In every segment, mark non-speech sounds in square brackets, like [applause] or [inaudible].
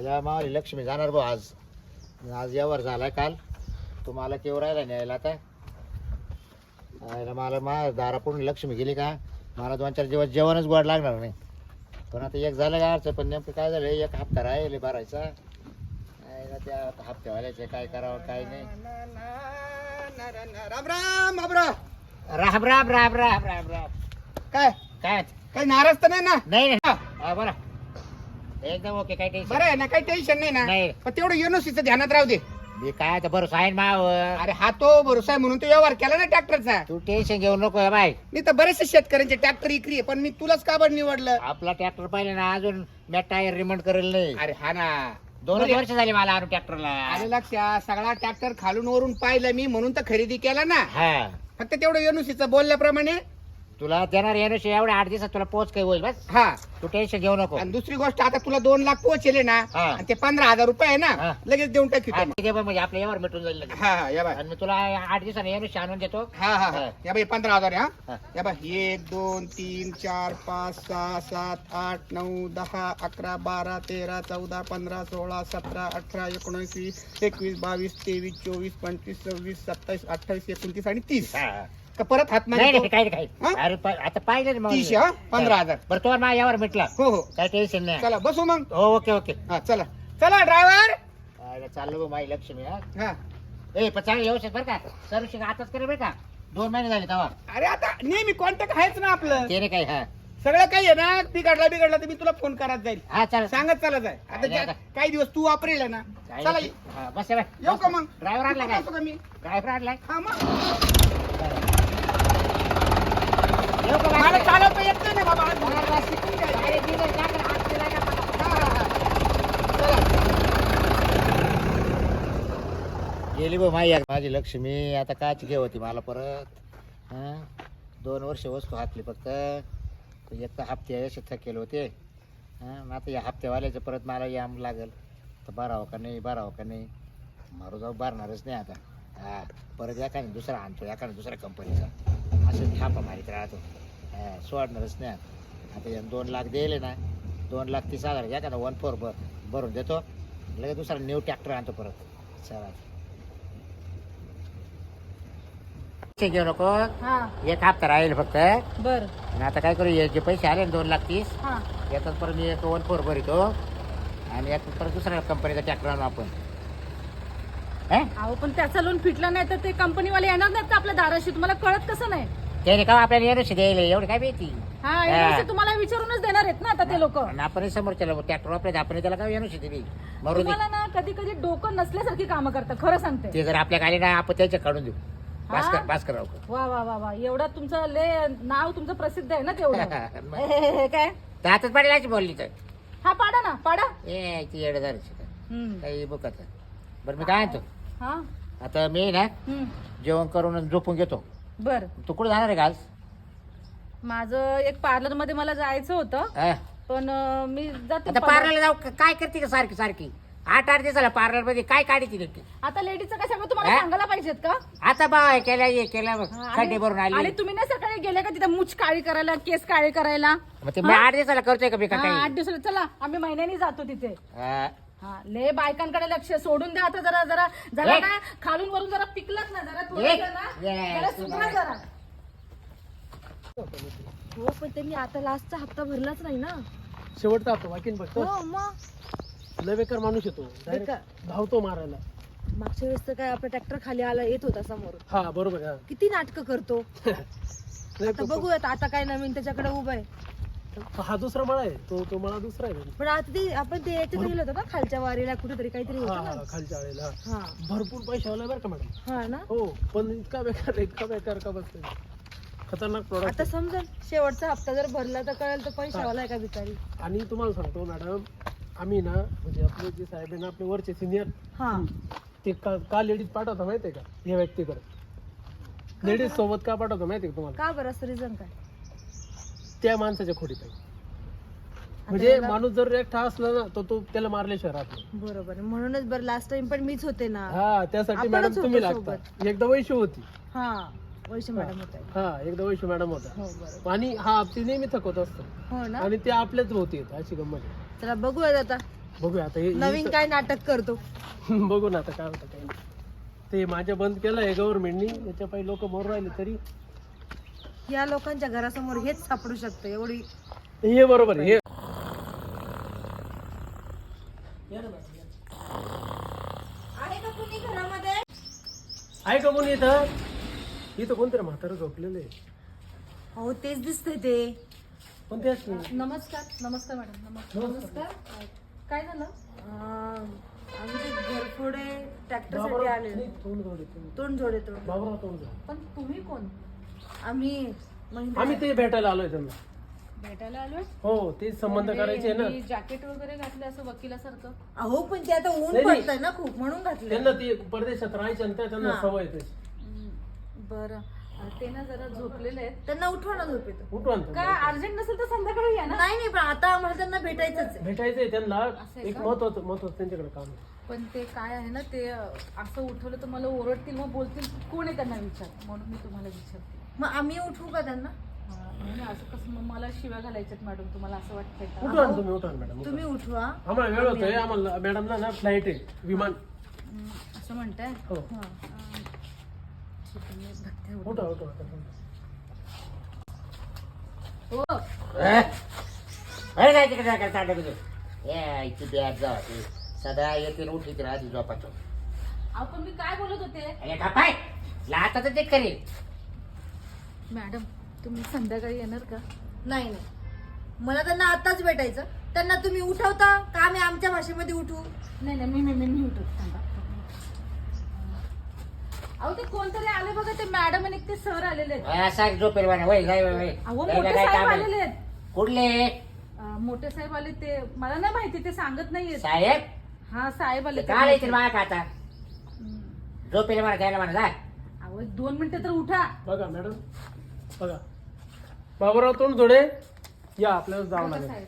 मावली लक्ष्मी जाणार भाऊ आज. आज यावर झालाय काल. तो मला केव्हा राहिला न्यायला आता. आयला मला मा दारापुढून लक्ष्मी गेली का? मला दोन चार दिवस जेवणच गोड लागणार नाही. पण आता एक झालं का अर्थ पण नेमकं काय झालं? एक हप्ता राहिले भरायचा. त्या आता हप्त्यावाल्याचं काय करावं काय नाही. राम राम बाबरा राम राम राम राम राम राम. काय? काय? काही नाराज तर नाही ना? नाही बोला एकदम ओके काय टेन्शन बरं आहे ना काही टेन्शन नाही ना. पण तेवढं युनिव्हर्सिटीचं ध्यानात राहू दे. मी काय तर बरं आहे मावर अरे हा तो भरोसा आहे म्हणून तो व्यवहार केला ना ट्रॅक्टरचा तू टेन्शन घेऊ नको बाय मी तर बरेचसे शेतकऱ्यांचे ट्रॅक्टर इकरी आहे पण मी तुलाच का बरं निवडलं? आपला ट्रॅक्टर पाहिले ना अजून मी टायर रिमंड करेल नाही. अरे हा ना. दोन बरं. वर्ष झाली मला आणून ट्रॅक्टरला आले लक्षात सगळा ट्रॅक्टर खालून वरून पाहिलं मी म्हणून तर खरेदी केला ना. हा. फक्त तेवढं युनिव्हर्सिटीचं बोलल्याप्रमाणे तुला देणार येणं एवढ्या आठ दिवसात तुला पोच काही होईल बस हा तू टेन्शन घेऊ नको आणि दुसरी गोष्ट आता तुला दोन लाख पोहोचले ना हा. आणि ते पंधरा हजार रुपये आहे हा. ना लगेच देऊन टाकी हा, ठीक आहे बा, म्हणजे आपल्या यावर मिटून जाईल लगेच. हा हा या बाय आणि मी तुला आठ दिवसाने येणं आणून देतो हा हा हा हा. या बाई पंधरा हजार आहे, हा. हा या बाय एक दोन तीन चार पाच सहा सात आठ नऊ दहा अकरा बारा तेरा चौदा पंधरा सोळा सतरा अठरा एकोणीस वीस एकवीस बावीस तेवीस चोवीस पंचवीस सव्वीस सत्तावीस अठ्ठावीस एकोणतीस आणि तीस हा. का परत हात नाही नाही मारतो काही हा? अरे प- आता पाहिलं ना मग. तीस हा? पंधरा हजार. बरं तो माझ्या यावर मिटला. हो हो. काय टेन्शन नाही. चला बसू मग. हो ओके ओके. हा चला. चला ड्रायव्हर. अरे, चाललो बा माझी लक्ष्मी हा. हा. ए पण चांगलं व्यवस्थित बरं का. सर्विसिंग आताच करे बरं का. दोन महिने झाले तेव्हा अरे आता नेहमी कॉन्टॅक्ट आहेच ना आपलं. ते रे काही हा. सगळं काही आहे ना? बिघडला बिघडला तर मी तुला फोन करत जाईल. हा चालेल. सांगत चालत आहे आता ज्या- काही दिवस तू वापरेल ना? काय चला नाही. हा, बस येऊ. का मग? ड्रायव्हर आणला काय? का मी? ड्रायव्हर आणलाय? हा मग. मला चालवता येत नाही बाबा. शिकून गेली बा माई माझी लक्ष्मी आता काची घे होती मला परत? दोन वर्ष वस्तू हातली फक्त. एक तर हप्ते असे थकेल होते. आता या हप्त्यावाल्याचं परत मला याम लागेल. तर बारावं का नाही बारावं का नाही? मारू जाऊ बारणारच नाही आता. हा परत एकाने दुसरा आणतो एकाने दुसऱ्या कंपनीचा असं थापा मारीत राहतो. हा सोडणारच नाही. आता आता या दोन लाख दिले ना दोन लाख तीस हजार एखादा वन फोर भ भरून देतो. लगेच दुसरा न्यू ट्रॅक्टर आणतो परत. ते घेऊ नको. हा. एक हप्ता राहील फक्त. आणि बर आता काय करू हे जे पैसे आले ना दोन लाख तीस हा. याच्यात परत मी एक वन फोर भरितो. आणि याच्यात परत दुसऱ्या कंपनीचा ट्रॅक्टर आणू आपण. हे? अहो पण त्याचा लोन फिटला नाही तर ते कंपनीवाले येणार नाहीत का आपल्या दाराशी? तुम्हाला कळत कसं नाही? त्याने का आपल्याला येणं द्यायला एवढं काय माहिती? हा तुम्हाला विचारूनच देणार आहेत ना आता ते लोक. आणि आपण समोरच्या ट्रॅक्टर वापरायचं आपण त्याला काय येणं दिली? दे. तुम्हाला ना कधी कधी डोकं नसल्यासारखी कामं करतात खरं सांगते. ते जर आपल्या खाली ना आपण त्याच्या काढून देऊ. भास्कर हा? भास्कर राव. वा वा वा वा. एवढा तुमचं ले नाव तुमचं प्रसिद्ध आहे ना तेवढं. [laughs] मग. हे, काय? तर आताच पाडील बोलली तर. हा पाडा ना पाडा. ए ती येडदारची हम्म. काही बुकाचं बरं मी काय आणतो हा. आता मी ना हम्म. जेवण करून आणि झोपून घेतो. बर. तू कुठे जाणार आहे का आज माझं एक पार्लरमध्ये मला जायचं होतं? पण अं, मी जाते आता पार्लरला जाऊ का- काय करते का सारखी सारखी? आठ आठ दिवसाला पार्लरमध्ये काय काढते नक्की आता लेडीजचं काय सगळं तुम्हाला? सांगायला पाहिजेत का? आता बा केल्या ये केल्या हा, खड्डे आणि- भरून आणि आले. तुम्ही ना सकाळी गेले का तिथे मुछ काळी करायला केस काळे करायला? मग ते मी आठ दिवसाला करतोय का मी का हा, काही? आठ दिवसाला. चला आम्ही महिन्यानी जातो तिथे. हा ले बायकांकडे लक्ष सोडून द्या आता जरा जरा जरा. ना खालून वरून जरा पिकलत ना जरा ना Yes. जरा सुधरा जरा. हो पण त्यांनी आता लास्टचा हप्ता भरलाच नाही ना. शेवटचा हप्ता बाकी फक्त हो मग. लय बेकार माणूस येतो. Direct धावतो मारायला. मागच्या वेळेस तर काय आपला ट्रॅक्टर खाली आला येत होता समोर. हा बरोबर आहे, किती नाटकं करतो. [laughs] हा. आता बघूयात आता काय नवीन त्याच्याकडे उभा आहे. तो- हा दुसरा मळा आहे. तो तो मला दुसरा आहे पण आता ते आपण ते याच्यात गेलो होतो का खालच्या वारीला कुठेतरी काहीतरी हा होतं हा, ना. खालच्या आळेला हा. भरपूर पैसे आला बरं का मॅडम? हा ना? हो पण इतका बेकार इतका बेकार का बस खतरनाक प्रोडक्ट आता समजेल शेवटचा हप्ता जर भरला तर कळेल तर पैशावाला आहे का भिकारी आणि तुम्हाला सांगतो मॅडम आम्ही ना म्हणजे आपले जे साहेब आहे ना आपले वरचे सिनियर हा. ते का का लेडीज पाठवता माहितीये का? या व्यक्तीकडे. लेडीज सोबत का पाठवता माहितीये का तुम्हाला? का बरं? असं रिझन काय? त्या माणसाच्या खोडी पाहिजे म्हणजे माणूस जर एकटा असला ना तर तो त्याला मारल्याशिवाय राहत नाही. बरोबर आहे. म्हणूनच बरं लास्ट टाइम पण मीच होते ना. हा त्यासाठी आपणच मॅडम होतो तुम्ही. लागता. एकदा वैशू होती. हा वैशी मॅडम होत आहे हा एकदा वैशू मॅडम होता. हो बरोबर. आणि हा ती नेहमी थकवत असतो. हो ना. आणि ते आपल्याच होती अशी गंमत आहे. चला बघूयात आता. बघूया आता हे- नवीन काय नाटक करतो. [laughs] बघू ना आता काय होतं काय नाही. ते माझ्या बंद केलं आहे गव्हर्नमेंटनी याच्या पायी लोक मरून राहिले तरी या लोकांच्या घरासमोर हेच सापडू शकतं एवढी हे बरोबर आहे, हे आहे का कुणी घरामध्ये? आहे का कोणी इथं? इथं कोणतरी म्हातारं झोपलेलं आहे. हो तेच दिसतंय ते. पण तेच नाही. नमस्कार नमस्कार मॅडम नमस्कार. नमस्कार. काय झालं? अं, आमचे घरपुढे बाबराव- आले तोंड जोडे, तोंड जोडे. पण तुम्ही कोण? आम्ही आम्ही ते भेटायला आलोय त्यांना. भेटायला आलोय? हो ते संबंध करायचे ना. जॅकेट वगैरे घातले असं वकिलासारखं. अहो पण ते आता ऊन नाही, नाही. पडतंय ना खूप म्हणून घातलं त्यांना ते परदेशात राहायचे ना त्यांना हा. सवय आहे हम्म, बरं. ते ना जरा झोपलेले आहेत. त्यांना उठवा ना झोपेत. उठवा ना काय त्यांना. अर्जंट नसेल तर संध्याकाळी या ना. नाही नाही पण आता आम्हाला त्यांना भेटायचंच आहे. भेटायचंय त्यांना. आहे एक का? महत्वाचं महत्वाचं त्यांच्याकडे काम आहे. पण ते काय आहे ना ते अं, असं उठवलं तर मला ओरडतील मग बोलतील. कोण आहे त्यांना विचार? म्हणून मी तुम्हाला विचारते. मग आम्ही उठवू का त्यांना? हा, नाही असं कसं मग मला शिव्या घालायच्यात मॅडम तुम्हाला असं वाटतंय का? उठवा ना तुम्ही उठवा ना मॅडम. तुम्ही उठवा. आम्हाला वेळ होतोय आम्हाला मॅडमला ना फ्लाईट आहे विमान. हम्म, असं म्हणताय? हो. हा, अं, ठीक आहे, मी बघते उठून. उठवा उठवा उठवा. हो. अरे काय तिकडे काय तुझं ए इथे बॅग जा ते सदा येते न उठीत राहते झोपाचं अहो पण मी काय बोलत होते? अरे काय लाता तर ते करेल मॅडम तुम्ही संध्याकाळी येणार का? नाही नाही. मला त्यांना आताच भेटायचं. त्यांना तुम्ही उठवता? का आम्ही आमच्या भाषेमध्ये उठवू नाही नाही मी मी मी मी उठत थांबा. अहो ते कोणतरी आले बघा ते मॅडम आणि ते सर आलेले आहेत. असा झोपेल वाना वय जाय वय वय. अहो जाय, मोठे काय साहेब काम आहे? आलेले आहेत. कुठले? अं, मोठे साहेब आले ते मला नाही माहिती ते सांगत नाहीयेत. साहेब? हा साहेब आले ते काय येतील मला का आता. हम्म. झोपेल द्यायला म्हणा अहो दोन मिनिटं तर उठा. बघा मॅडम बघा. बाबूराव तोंड जोडे. या आपल्याला जावं लागेल. साहेब?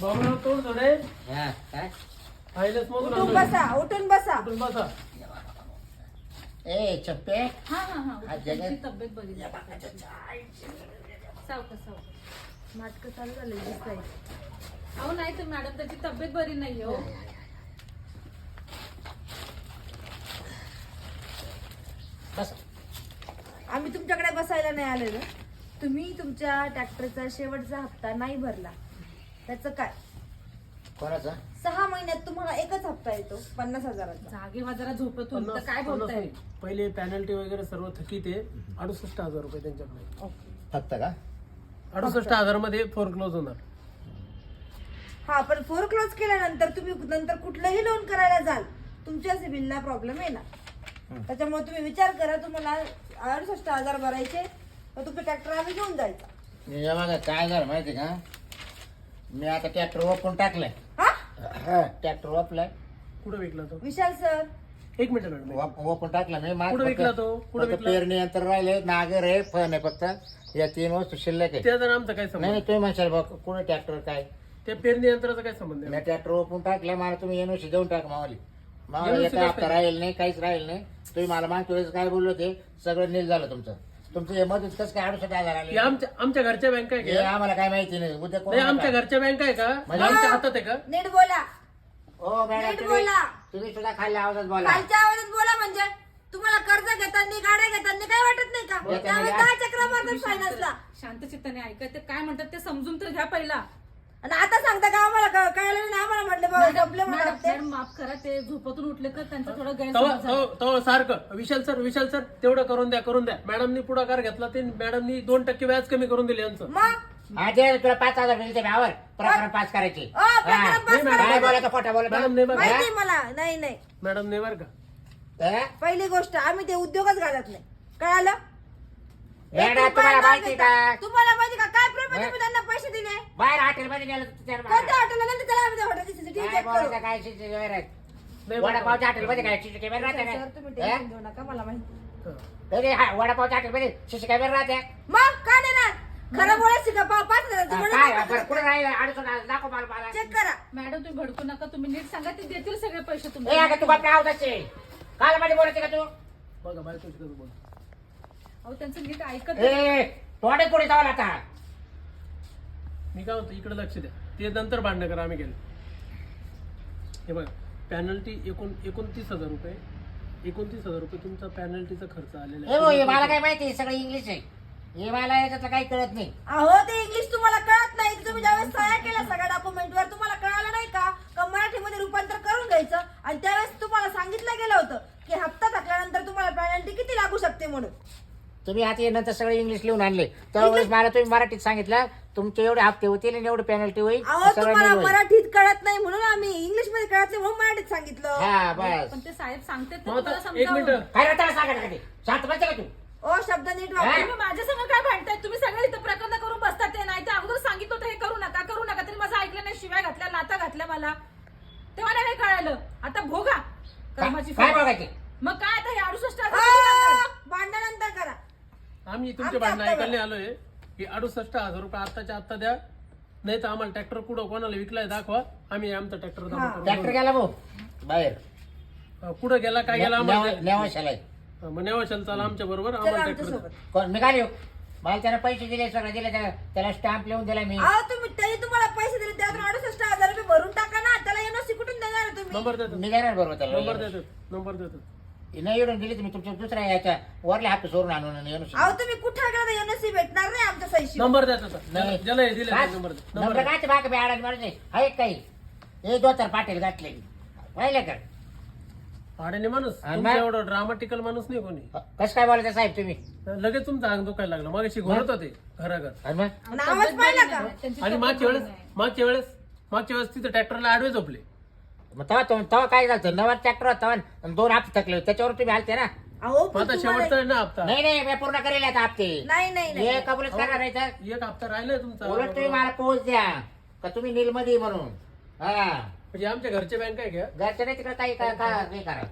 बाबूराव तोंड जोडे. हा, काय? आयलस मधून उठून आणलोय. बसा उठून बसा. उठून बसा. ए चप्पे हा हा हा हा, त्यांची तब्येत बरी नाही. सावकाश सावकाश नाटक चालू झाले दिसतंय. अहो नाही तर मॅडम त्याची तब्येत बरी नाही हो बस आम्ही तुमच्याकडे बसायला नाही आलेलो. तुम्ही तुमच्या ट्रॅक्टरचा शेवटचा हप्ता नाही भरला. त्याचं काय? कोणाचं? सहा महिन्यात तुम्हाला एकच हप्ता येतो पन्नास हजाराचा. जरा तर पन्नास- काय पन्नास बोलताय नाही. पहिले पॅनल्टी वगैरे सर्व थकीत आहे. अडुसष्ट हजार रुपये त्यांच्याकडे. फक्त का? अडुसष्ट हजारमध्ये फोर क्लोज होणार. हा पण फोर क्लोज केल्यानंतर तुम्ही नंतर कुठलंही लोन करायला जाल तुमच्या सिबिलला प्रॉब्लेम येणार त्याच्यामुळे तुम्ही विचार करा तुम्हाला अडुसष्ट हजार भरायचे तर तुमचं ट्रॅक्टर आम्ही घेऊन जायचा. बघा काय झालं माहिती का? मी आता ट्रॅक्टर ओपन टाकलंय. हा? ट्रॅक्टर ओपलाय. कुठं विकला तो? विशाल सर. एक मिनिट मॅडम. ओपन टाकला मी. कुठं फक्त- विकला तो? कुठं फक्त विकला? पेरणी यंत्र राहिले नागर आहे फन आहे फक्त. या तीन वस्तू शिल्लक आहे त्याचा आमचा काय नाही संबंध? नाही, तुम्ही म्हणशाल बघ कुठे ट्रॅक्टर काय? त्या पेरणी यंत्राचा काय संबंध आहे? मी ट्रॅक्टर ओपन टाकलं मला तुम्ही एनओसी देऊन टाक मावाली मावाला NOC एका हप्ता? राहील नाही काहीच राहील नाही. तुम्ही मला मागच्या वेळेस काय बोललो ते सगळं नील झालं तुमचं. तुमचं हे मधून कसं काय हजार आले? हे आमच्या आमच्या घरच्या बँक आहे हे का आम्हाला काय माहिती नाही. उद्या कोण नाही आमच्या घरच्या बँक आहे का? म्हणजे आमच्या हातात आहे का? नीट बोला. हो मॅडम नीट तुम्ही बोला. तुम्ही सुद्धा खाल्ल्या आवाजात बोला. खालच्या आवाजात बोला म्हणजे. तुम्हाला कर्ज घेताना गाड्या घेताना काय वाटत नाही का? घेताना त्यामुळे गा- दहा चक्र मारतात फायनान्सला शांत चित्ताने ऐका ते काय म्हणतात ते समजून तर घ्या पहिला. आणि आता सांगता का आम्हाला? क- कळलं नाही आम्हाला म्हटलं बाबा जपले मॅडम ते. मॅडम, माफ करा ते झोपतून उठले तर त्यांचा थोडा गैरसमज झाला. तवा सारखं. विशाल सर विशाल सर तेवढं करून द्या करून द्या. मॅडमनी पुढाकार घेतला ते मॅडमनी दोन टक्के व्याज कमी करून दिले यांचं. मग? हा दे तुला पाच हजार मिळते भावर प्रकरण पास करायची. अ, प्रकरण पास. काय बोलायचं खोटा बोला मॅडम नाही बघा माहिती मला? नाही नाही. मॅडम नाही बरं का? पहिली गोष्ट आम्ही ते उद्योगच घालत नाही. कळालं? मॅडम तुम्हाला माहिती. का? तुम्हाला माहिती का? काय हा? तुम्ही त्यांना पैसे दिले. बाहेर हॉटेलमध्ये गेलं तर त्याला कोणत्या हॉटेलला नाही त्याला आम्ही CCTV काय check करू. बोलायचं काय वगैरे? वडापावच्या हॉटेलमध्ये काय शिशी कॅमेरा राहते सर तुम्ही का? टेन्शन घेऊ नका मला माहिती हा. तरी हा, वडापावच्या हॉटेलमध्ये शिशी कॅमेरा राहते? मग? काय देणार? खरं बोलायचं का? पा- पाच हजाराचं हा, काय? खातो बरं, का? कुठं राहिलं? अडचण आलं, दाखव मला मला. चेक करा. मॅडम तुम्ही भडकू नका. तुम्ही नीट सांगा ते देतील सगळे पैसे ए तुमचे अगं तू बापरा आवाजाचे काल मध्ये बोलायचे का तू? बघा बायको कसं बोल अहो त्यांचं नीट ऐकत ए थोडे पुढे जावं आता मी काय म्हणतो इकडे लक्ष द्या. ते नंतर भांडणं करा आम्ही गेलो. हे बघा पॅनल्टी एकूण एकोणतीस हजार रुपये. एकोणतीस हजार रुपये तुमचा पॅनल्टीचा खर्च आलेला हे भाऊ, हे मला काय माहिती सगळं इंग्लिश आहे. हे मला याच्यातलं काही कळत नाही. अहो ते इंग्लिश तुम्हाला कळत नाही. तुम्ही ज्यावेळेस सह्या केल्या सगळ्या डॉक्युमेंटवर तुम्हाला कळालं नाही का? का मराठीमध्ये रूपांतर करून घ्यायचं? आणि त्यावेळेस तुम्हाला सांगितलं गेलं होतं की हप्ता थकल्यानंतर तुम्हाला पेनल्टी किती लागू शकते म्हणून? तुम्ही आता नंतर सगळे इंग्लिश लिहून आणले. त्यावेळेस मला तुम्ही मराठीत सांगितलं तुमचे एवढे हप्ते होतील आणि एवढे पेनल्टी होईल अहो सगळं तुम्हाला नीट होईल. मराठीत कळत नाही म्हणून आम्ही इंग्लिशमध्ये कळत नाही म्हणून मराठीत सांगितलं. हा बस. पण ते साहेब सांगतात ते मग तुम्हाला आता एक समजावून. मिनिट. काय राहता सांगा कधी. शांत बसते का तू. ओ शब्द नीट? वापरा. तुम्ही माझ्या संग काय भांडताय? तुम्ही सगळे इथं प्रकरण करून बसतात ते. नाही ते अगोदर सांगितलं होतं हे करू नका करू नका. तरी माझं ऐकलं नाही शिवाय घातल्या लाता घातल्या मला. तेव्हा नाही हे कळालं. आता भोगा. कर्माची काय फळ. बघायचे मग काय आता हे अडुसष्ट भांडणानंतर करा. आम्ही तुमचे आमच्या भांडणं. ऐकायला आलोय. की अडुसष्ट हजार रुपये आत्ताच्या आत्ता द्या. नाही तर आम्हाला ट्रॅक्टर कुठं कोणाला विकलाय दाखवा. आम्ही आमचा ट्रॅक्टर ट्रॅक्टर गेला भाऊ. बाहेर. कुठं गेला काय गेला आम्हाला? नेवाशाला मग नेवाशाला चाला आमच्या बरोबर चला आम्हाला ट्रॅक्टर कोण? मी काय मला त्याला पैसे दिले सगळं दिले त्याला त्याला स्टॅम्प लिहून दिला मी. अहो तुम्ही तरी तुम्हाला पैसे दिले त्यातून अडुसष्ट हजार रुपये भरून टाका ना. त्याला एनओसी कुठून देणार तुम्ही? नंबर देतो. मी देणार बरोबर नंबर त्याला देतात नंबर देतात नाही एवढून दिली तुम्ही तुमच्या दुसऱ्या याच्या वरल्या हात सोडून आणून येऊन अहो तुम्ही कुठे गेला? भेटणार नाही आमच्या सहीशी. नंबर देतात नाही. ज्याला हे दिले काय? नंबर. काय? बाग आहे काही हे दोतर पाटील पाहिलं का? भाड्याने माणूस. आणि? एवढं ड्रामाटिकल माणूस नाही कोणी. कसं काय बोलायचं साहेब तुम्ही? लगेच तुमचं अंग दुखायला लागलं. मग? घोरत होते घराघर आणि मग? नावच पाहिलं का? त्यांची आणि मागच्या वेळेस नाही. मागच्या वेळेस मागच्या वेळेस तिथे ट्रॅक्टरला आडवे झोपले. मग तेव्हा तो- तेव्हा काय झालं नवा ट्रॅक्टर होता आणि दोन हप्ते थकले होते. त्याच्यावर तुम्ही आलते ना? अहो मग पण आता तुम्हाला- शेवटचा आहे ना हप्ता. नाही नाही मी पूर्ण करेल आता हप्ते. नाही नाही हे नाही कबूलच करणार नाही तर. एक हप्ता राहिलाय उलट तुम्ही तुमचा मला पोच द्या. का तुम्ही नीलमध्ये म्हणून? हा. म्हणजे आमच्या घरचे बँक आहे घ्या घरच्या नाही तिकडे काही का- का- नाही करा.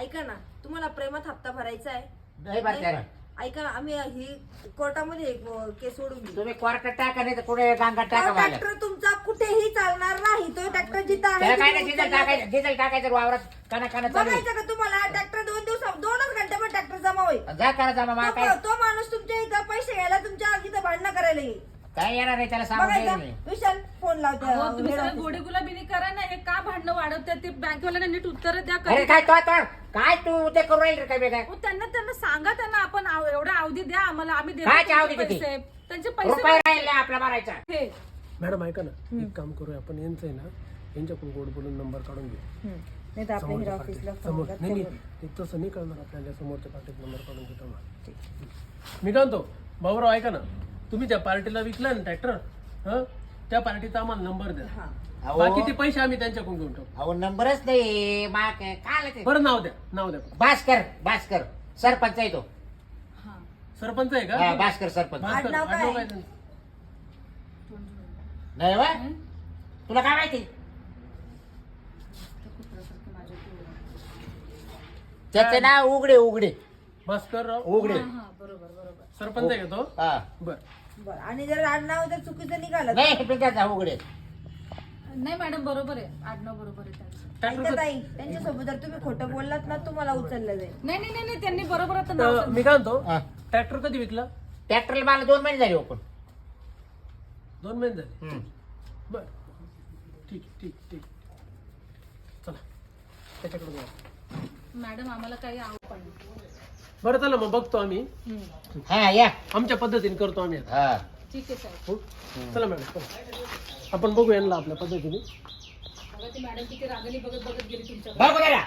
ऐका ना तुम्हाला प्रेमात हप्ता भरायचा आहे. नाही भरते ना. ऐका ना आम्ही ही कोर्टामध्ये एक केस सोडून तुम्ही क्वार्टर टाका नाही तर कुठे गांगा टाका मला. ट्रॅक्टर तुमचा कुठेही चालणार नाही. तो ट्रॅक्टर जिथं आहे त्याला काय नाही तिथे डिझेल उचलणार टाकायचं डिझेल टाकायचं वावरात काना काना चालू आहे. बघायचं का तुम्हाला? ट्रॅक्टर दोन दिवसात दोनच घंट्यामध्ये ट्रॅक्टर जमा होईल. जा करा जमा मला काय तो तो माणूस तुमच्या इथं पैसे घ्यायला तुमच्या इथं भांडणं करायला येईल. काय येणार नाही त्याला सांगून बघायचा. विशाल फोन अहो, तुम्ही लावतो गोडी गुलाबीनी करा ना हे का भांडणं वाढवतात ते बँकवाल्यांना नीट उत्तर द्या अरे कधी- काय तो तो काय तू ते करू राहील रे काय हो, त्यांना त्यांना सांगा त्यांना आपण आव- एवढा अवधी द्या आम्हाला आम्ही देतो काय तुमचे अवधी किती? पैसे. त्यांचे पैसे रुपये राहील नाही आपला मारायचा हे. मॅडम ऐका ना एक काम करूया आपण यांचं आहे ना यांच्याकडून गोड बोलून नंबर काढून घेऊ. नाही तर आपल्या हिरा समोरच्या ऑफिसला पार्टीत. फोन समोर करा. नाही नाही ते तसं नाही कळणार आपल्याला समोरच्या पार्टीत नंबर काढून घेतो ना मी काय म्हणतो भाऊराव ऐका ना. तुम्ही त्या पार्टीला विकला ना ट्रॅक्टर हं? त्या पार्टीचा आम्हाला नंबर द्या. हा. अहो. बाकी ते पैसे आम्ही त्यांच्याकडून घेऊन टाकू अहो नंबरच नाही. मा काय आलं ते? बरं नाव द्या. नाव द्या. भास्कर भास्कर. सरपंच आहे तो. हा. सरपंच आहे हा, का भास्कर सरपंच. भास्कर, आडनाव काय? आडनाव काय त्यांचं? नाही वा तुला काय माहिती? त्याचं नाव उघडे उघडे. भास्कर राव उघडे हा बरोबर बरोबर. सरपंच आहे का तो? हा. बर. बरं. आणि जर आडनाव जर चुकीचं निघालं नाही उघडे नाही मॅडम बरोबर आहे. आडनाव बरोबर आहे त्यांचं. ऐका ट्रॅक्टर ताई त्यांच्यासोबत जर तुम्ही खोटं बोललात ना तुम्हाला उचललं जाईल. नाही नाही नाही नाही, त्यांनी बरोबर आता नाव सांगितलं. मी काय म्हणतो हा. ट्रॅक्टर कधी विकला? ट्रॅक्टरला मला दोन महिने झाले ओपन. दोन महिने झाले. बर. ठीक ठीक ठीक. चला. त्याच्याकडे जाऊ. मॅडम आम्हाला काही आवड पण बरं चला मग बघतो आम्ही. हा या. आमच्या पद्धतीने करतो आम्ही आता. हा. ठीक आहे साहेब. हो? चला मॅडम चला. आपण बघू यांना आपल्या पद्धतीने. बघा ती मॅडम किती रागली बघत बघत गेली तुमच्या बघू दे ना.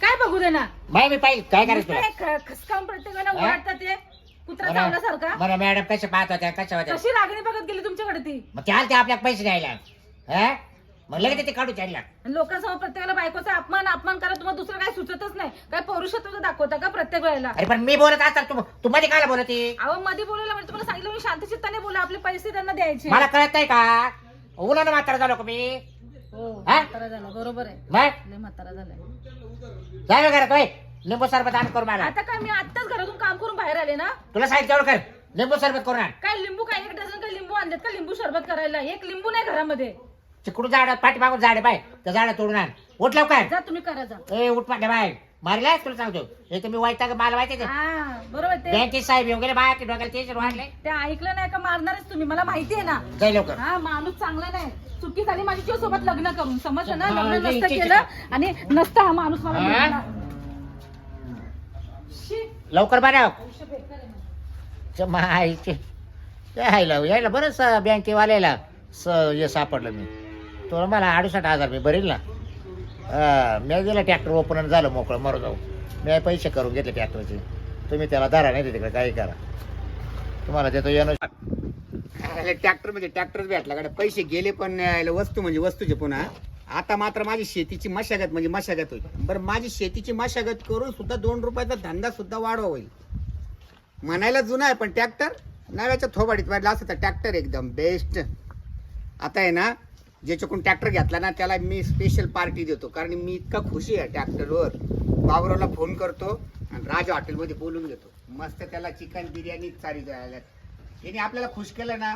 काय बघू दे ना? बाय मी पाहिजे काय करायचं? तुला काय ख- खसकावून प्रत्येकाला हा? ओरडतात ते? कुत्रा चावल्यासारखा? मॅडम कशा पाहत होत्या कशा होत्या कशी रागणी बघत गेली तुमच्याकडे ती? मग ते आलते आपल्याला पैसे द्यायला. हा? मग लगेच ते काढू त्यांना आणि लोकांसमोर प्रत्येकाला बायकोचा अपमान अपमान करा तुम्हाला दुसरं काय सुचतच नाही. काय पौरुषत्व दाखवता का प्रत्येक वेळेला? अरे पण मी बोलत असतात तू तू मध्ये काय बोलती? अहो मध्ये बोलायला म्हणजे तुम्हाला सांगितलं मी शांत चित्ताने बोला आपले पैसे त्यांना द्यायचे. मला कळत नाही का? उन्हानं म्हातारा झालो का मी? हो हा? म्हातारा झाला बरोबर आहे. मग? लय म्हातारा झालाय. जाय घरात होय. लिंबू सरबत आण करू मला. आता काय मी आत्ताच घरातून काम करून बाहेर आले ना? तुला सांगितलं कर. लिंबू सरबत करून आण. काय लिंबू काय एक डझन काय लिंबू आणलेत का लिंबू सरबत करायला? एक लिंबू नाही घरामध्ये. चिकडू झाड पाठी मागून झाड बाय त्या झाड तोडून आण उठ लवकर. जा तुम्ही करा जा. ए उठ पाठी बाय मारला तुला सांगतो. हे तुम्ही वाईट मला माहिती हा बरोबर ते बँकेत साहेब येऊन गेले बाहेर डोक्याला तेच वाढले ते ऐकलं नाही का मारणारच तुम्ही. मला माहिती आहे ना. जाय लवकर. हा माणूस चांगला नाही. चुकी झाली माझी तुझ्या सोबत लग्न करून. समजलं ना? लग्न नसतं केलं आणि नसता हा माणूस मला हा? शी, लवकर बरं आयुष्य बेकार आहे माझं. माहिती यायला यायला बरंच बँकेवाल्याला. स हे सापडलं मी. तो मला अडुसष्ट हजार मी भरील ना. मी दिला ट्रॅक्टर ओपन झालं मोकळं मरू जाऊ. मी पैसे करून घेतले ट्रॅक्टरचे तुम्ही त्याला धरा नाही तिकडे काही करा. तुम्हाला देतो येणं. ट्रॅक्टर म्हणजे ट्रॅक्टर भेटला कडे पैसे गेले पण नाही वस्तू म्हणजे वस्तूचे पुन्हा आता मात्र माझी शेतीची मशागत म्हणजे मशागत होईल. बरं माझी शेतीची मशागत करून सुद्धा दोन रुपयाचा धंदा सुद्धा वाढवा होईल. म्हणायला जुना आहे पण ट्रॅक्टर नव्याच्या थोबाडीत वाढला असं तर ट्रॅक्टर एकदम बेस्ट आता आहे ना ज्याच्याकडून ट्रॅक्टर घेतला ना त्याला मी स्पेशल पार्टी देतो. कारण मी इतका खुशी आहे ट्रॅक्टरवर. बाबरावला फोन करतो आणि राजा हॉटेलमध्ये बोलून घेतो. मस्त त्याला चिकन बिर्याणी चारी द्यायला याने आपल्याला खुश केलं ना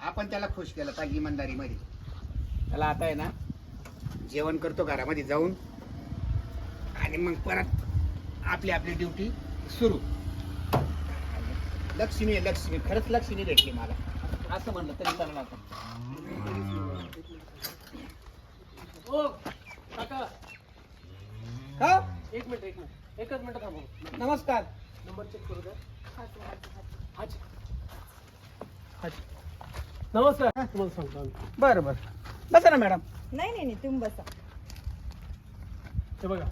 आपण त्याला खुश केलं पाहिजे इमानदारीमध्ये. त्याला आता आहे ना जेवण करतो घरामध्ये जाऊन. आणि मग परत आपली आपली ड्युटी सुरू. लक्ष्मी लक्ष्मी. खरंच लक्ष्मी भेटली मला. असं म्हणलं तरी चालणार ओ काका. हो एक मिनिट एक मिनिट. एकच मिनिट थांबव नमस्कार. नंबर चेक करू द्या. हाच. हाच. नमस्कार. तुम्हाला सांगतो आम्ही. बरं बरं. बसा ना मॅडम. नाही नाही नाही तुम्ही बसा. हे बघा.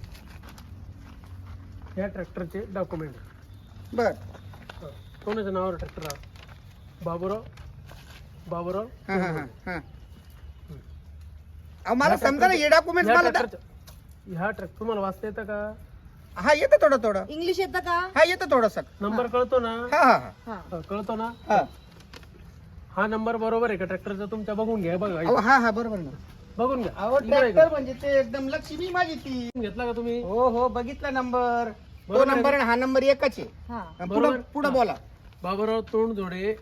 या ट्रॅक्टरचे डॉक्युमेंट बर. कोणाच्या नावावर ट्रॅक्टर हा? बाबूराव? बाबूराव? हा हा हा हा. अहो मला समजा ना हे डॉक्युमेंट ह्या मला दा- ह्या ट्रॅक्टर तुम्हाला वाचता येतं का? हा येतं थोडं थोडं. इंग्लिश येतं का? हा येतं थोडंसं. नंबर कळतो ना? हा हा हा. हा. हा, कळतो ना? हा. हा नंबर बरोबर आहे का? ट्रॅक्टरचा तुमच्या बघून घ्या बघा. अहो, हा हा बरोबर ना. बघून घ्या. अहो इकडे आहे ट्रॅक्टर का? म्हणजे ते एकदम लक्ष्मी माझी ती. घेतला का तुम्ही? हो हो बघितला नंबर. तो बरोबर आहे. नंबर आणि हा नंबर एकच आहे. हा. पुढं बरोबर. पुढं. बोला. बाबूराव तोंडजोडे.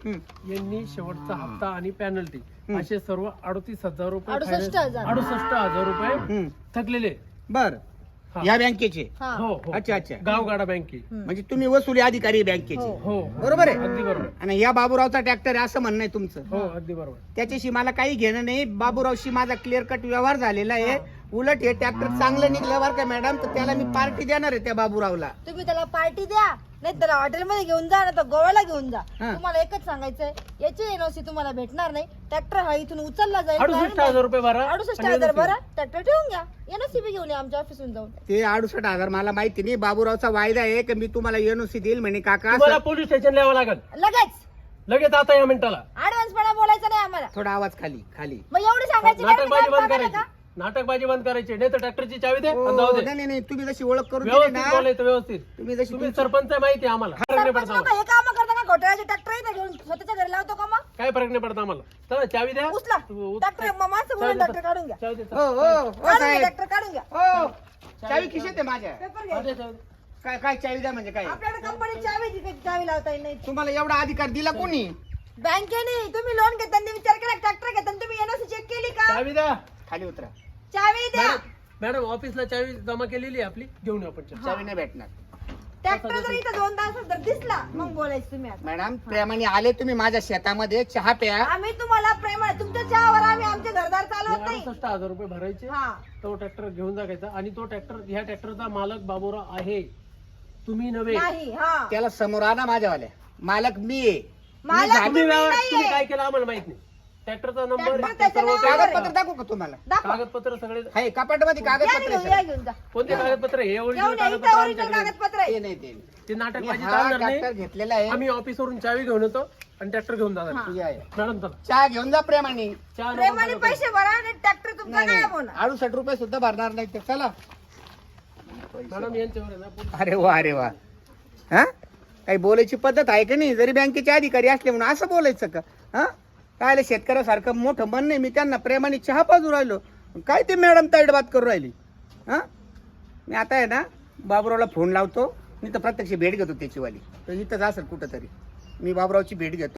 यांनी शेवटचा हप्ता आणि पॅनल्टी असे सर्व अडतीस हजार रुपये अडुसष्ट हजार. अडुसष्ट हजार रुपये हम्म. थकलेले. बर. हा. या बँकेचे? हा. हो हो. अच्छा अच्छा. गावगाडा बँके. म्हणजे तुम्ही वसुली अधिकारी बँकेचे. हो. हो. बरोबर आहे? अगदी बरोबर. आणि या बाबूरावचा ट्रॅक्टर आहे असं म्हणणं आहे तुमचं. हो अगदी बरोबर. त्याच्याशी मला काही घेणं नाही. बाबूरावशी माझा क्लिअर कट व्यवहार झालेला आहे. उलट हे ट्रॅक्टर चांगलं निघलं बरं का मॅडम तर त्याला मी पार्टी देणार आहे त्या बाबूरावला. तुम्ही त्याला पार्टी द्या नाही तर हॉटेलमध्ये घेऊन जा ना तर गोव्याला घेऊन जा. हा. तुम्हाला एकच सांगायचंय याची एनओसी तुम्हाला भेटणार नाही. ट्रॅक्टर हा इथून उचलला जाईल. अडुसष्ट हजार रुपये भरा अडुसष्ट आणि हजार. भरा ट्रॅक्टर ठेवून घ्या. एनओसी बी घेऊन या आमच्या ऑफिसून जाऊन. ते अडुसष्ट हजार मला माहिती नाही. बाबूरावचा वायदा आहे की मी तुम्हाला एनओसी देईल म्हणे काका तुम्हाला असं- पोलीस स्टेशन यावं लागेल. लगेच. लगेच आता या मिनिटाला. ऍडव्हान्स पणा बोलायचं नाही आम्हाला. थोडा आवाज खाली खाली. मग एवढी सांगायची नाटकबाजी बंद करायची? नाटकबाजी बंद करायची. नाही तर ट्रॅक्टरची चावी दे आणि जाऊ दे. नाही नाही, नाही. तुम्ही जशी ओळख करून दिली व्यवस्थित ना बोलायचं व्यवस्थित. तुम्ही जशी तुम्ही सरपंच आहे माहिती आहे आम्हाला. फरक नाही सरपंच पडत आम्हाला हे काम करता का? घोटाळ्याचे ट्रॅक्टर इथे घेऊन स्वतःच्या घरी लावतो का मग? काय फरक नाही पडत आम्हाला. चला चावी द्या. उचला. तू- ट्रॅक्टर माणसं बोलून ट्रॅक्टर काढून घ्या. चावी दे हो हो हो काढून घ्या साहेब. ट्रॅक्टर काढून घ्या. हो चावी खिशात आहे माझ्या. पेपर हा, घ्या दे चावी दे. काय काय चावी द्या म्हणजे काय? आपल्याकडे कंपनी चावी दिली, चावी लावता येईल नाही. तुम्हाला एवढा अधिकार दिला कोणी? बँकेने तुम्ही लोन घेताना विचार केला ट्रॅक्टर घेताना तुम्ही एनओसी चेक केली का? चावी द्या. खाली उतरा. चावी द्या. मॅडम मॅडम ऑफिसला चावी जमा केलेली आहे आपली? घेऊन येऊ आपण चावी. चावी नाही भेटणार. ट्रॅक्टर जर इथं दोन तास जर दिसला मग बोलायचं तुम्ही आता. मॅडम प्रेमाने आले तुम्ही माझ्या शेतामध्ये चहा प्या. आम्ही तुम्हाला प्रेम तुमच्या चहावर आम्ही आमचे घरदार हे चालवत नाही. अडुसष्ट हजार रुपये भरायचे. हा. तो ट्रॅक्टर घेऊन जायचा आणि तो ट्रॅक्टर ह्या ट्रॅक्टरचा मालक बाबूराव आहे. तुम्ही नव्हे. नाही हा. त्याला समोर आणा माझ्यावाल्या. मालक मी आहे. मी मालक झाली- तुम्ही व्यवहार- नाहीये. तुम्ही काय केलं आम्हाला माहीत नाही. ट्रॅक्टरचा नंबर सर्व काही-. कागदपत्र दाखवू का तुम्हाला? दाखवा. कागदपत्र सगळे आहे कपाटामध्ये या कागदपत्र घेऊन आहे या सगळे. घेऊन जा. कोणते कागदपत्र? हे इथं कागदपत्र ओरिजिनल आमच्याकडे. कागदपत्र ते आहे नाही ते नाही. ते नाटक मी माझी हा चालणार ट्रॅक्टर नाही. घेतलेला आहे. आम्ही ऑफिसवरून चावी घेऊन येतो आणि ट्रॅक्टर घेऊन जाणार. तुझी आहे. मॅडम चला. चहा घेऊन जा प्रेमाने. चहा नको प्रेमाने नको. पैसे भरा आणि ट्रॅक्टर तुमचा नाही होणार. अडुसष्ट रुपये सुद्धा भरणार नाही ते. चला. मॅडम यांच्यावर आहे ना पोलीस- अरे वा अरे वा. हा? काही बोलायची पद्धत आहे का नाही? जरी बँकेचे अधिकारी असले म्हणून असं बोलायचं का? हा? काय शेतकऱ्यासारखं मोठं मन नाही. मी त्यांना प्रेमाने चहा पाजू राहिलो. काय ते मॅडम ताईड करू राहिली? हां? मी आता आहे ना बाबुरावला फोन लावतो. मी तर प्रत्यक्ष भेट घेतो त्याचीवाली. तर इथंच असेल कुठंतरी. मी बाबुरावची भेट घेतो.